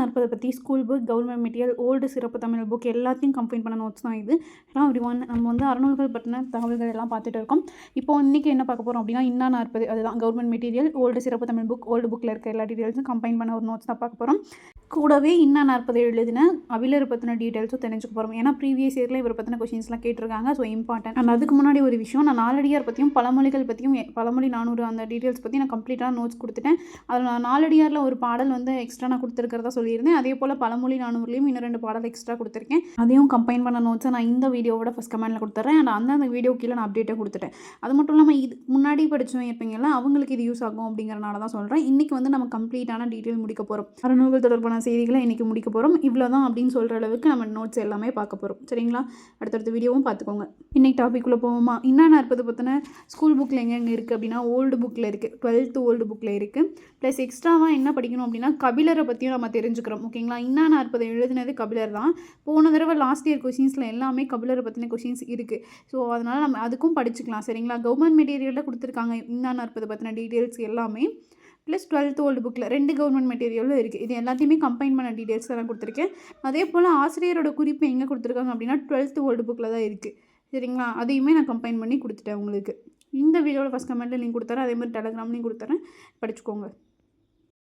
நாற்பதை பற்றி school book government material old சிறப்பு Tamil book எல்லாத்தையும் கம்பைன் பண்ண நோட்ஸ் தான் இது. ஏன்னா அப்படி ஒன் நம்ம வந்து அறநூல்கள் பற்றின தகவல்கள் எல்லாம் பார்த்துட்டு இருக்கோம். இப்போ இன்றைக்கி என்ன பார்க்க போகிறோம் அப்படின்னா இன்னா நாற்பது அதுதான் கவர்மெண்ட் மெட்டீரியல் ஓல்டு சிறப்பு தமிழ் புக் ஓல்டு புக்கில் இருக்க எல்லா டீட்டெயில்ஸும் கம்பைன் பண்ண ஒரு நோட்ஸ் தான் பார்க்க போகிறோம் கூடவே இன்னும் நாற்பது எழுதின அவிலர் பற்றின டீட்டெயில்ஸும் தெரிஞ்சுக்க போகிறோம் ஏன்னா ப்ரீவியஸ் இயரில் இவரை பற்றின கொஷின்ஸ்லாம் கேட்டிருக்காங்க. ஸோ இம்பார்ட்டன்ட் அண்ட் அதுக்கு முன்னாடி ஒரு விஷயம் நான் நாலடியார் பற்றியும் பழமொழிகள் பற்றியும் பழமொழி நானூறு அந்த டீட்டெயில்ஸ் பற்றி நான் கம்ப்ளீட்டாக நோட்ஸ் கொடுத்துட்டேன். அதில் நான் நாலடியாரில் ஒரு பாடல் வந்து எக்ஸ்ட்ரா நான் கொடுத்துருக்கிறதா சொல்லியிருந்தேன். அதே போல் பழமொழி நானூறுலேயும் இன்னும் ரெண்டு பாடல் எக்ஸ்ட்ரா கொடுத்துருக்கேன். அதையும் கம்பைன் பண்ண நோட்ஸை நான் இந்த வீடியோவோட ஃபஸ்ட் கமெண்ட்டில் கொடுத்துட்றேன் அண்ட் அந்த வீடியோ கீழே நான் அப்டேட்டே கொடுத்துட்டேன். அது மட்டும் இல்லாமல் இது முன்னாடி படித்தவங்க இருப்பீங்கல்ல அவங்களுக்கு இது யூஸ் ஆகும் அப்படிங்கிறனால தான் சொல்கிறேன் இன்றைக்கி வந்து நம்ம கம்ப்ளீட்டான டீட்டெயில் முடிக்க போகிறோம் அறநூல்கள் தொடர்பான செய்திகளை இன்றைக்கி முடிக்க போகிறோம் இவ்வளோ தான் அப்படின்னு சொல்கிற அளவுக்கு நம்ம நோட்ஸ் எல்லாமே பார்க்க போகிறோம் சரிங்களா? அடுத்தடுத்த வீடியோவும் பார்த்துக்கோங்க. இன்றைக்கி டாப்பிக்குள்ளே போவோமா? என்னென்ன நாற்பது பற்றின ஸ்கூல் புக்கில் எங்கெங்கே இருக்குது அப்படின்னா ஓல்டு புக்கில் இருக்குது டுவெல்த்து ஓல்டு புக்கில் இருக்குது ப்ளஸ் எக்ஸ்ட்ராவாக என்ன படிக்கணும் அப்படின்னா கபிலரை பற்றியும் நம்ம தெரிஞ்சுக்கிறோம். ஓகேங்களா இன்னா நாற்பது எழுதினது கபிலர் தான். போன தடவை லாஸ்ட் இயர் கொஷின்ஸில் எல்லாமே கபிலரை பற்றின கொஷின்ஸ் இருக்குது ஸோ அதனால் நம்ம அதுக்கும் படிச்சுக்கலாம். சரிங்களா? கவர்மெண்ட் மெட்டீரியலில் கொடுத்துருக்காங்க. இன்னா நாற்பது பற்றின டீட்டெயில்ஸ் எல்லாமே. ப்ளஸ் டுவெல்த் ஓல்டு புக்கில் ரெண்டு கவர்மெண்ட் மெட்டீரியலும் இருக்குது இது எல்லாத்தையுமே கம்பைன் பண்ண டீட்டெயில்ஸ் தான் கொடுத்துருக்கேன். அதே போல் ஆசிரியரோட குறிப்பு எங்கே கொடுத்துருக்காங்க அப்படின்னா டுவெல்த் ஓல்டு புக்கில் தான் இருக்குது சரிங்களா? அதையுமே நான் கம்பைன் பண்ணி கொடுத்துட்டேன் உங்களுக்கு. இந்த வீடியோவில் ஃபஸ்ட் கமெண்ட்டில் லிங்க் கொடுத்துறேன் அதே மாதிரி டெலகிராம்லையும் கொடுத்துறேன் படிச்சுக்கோங்க.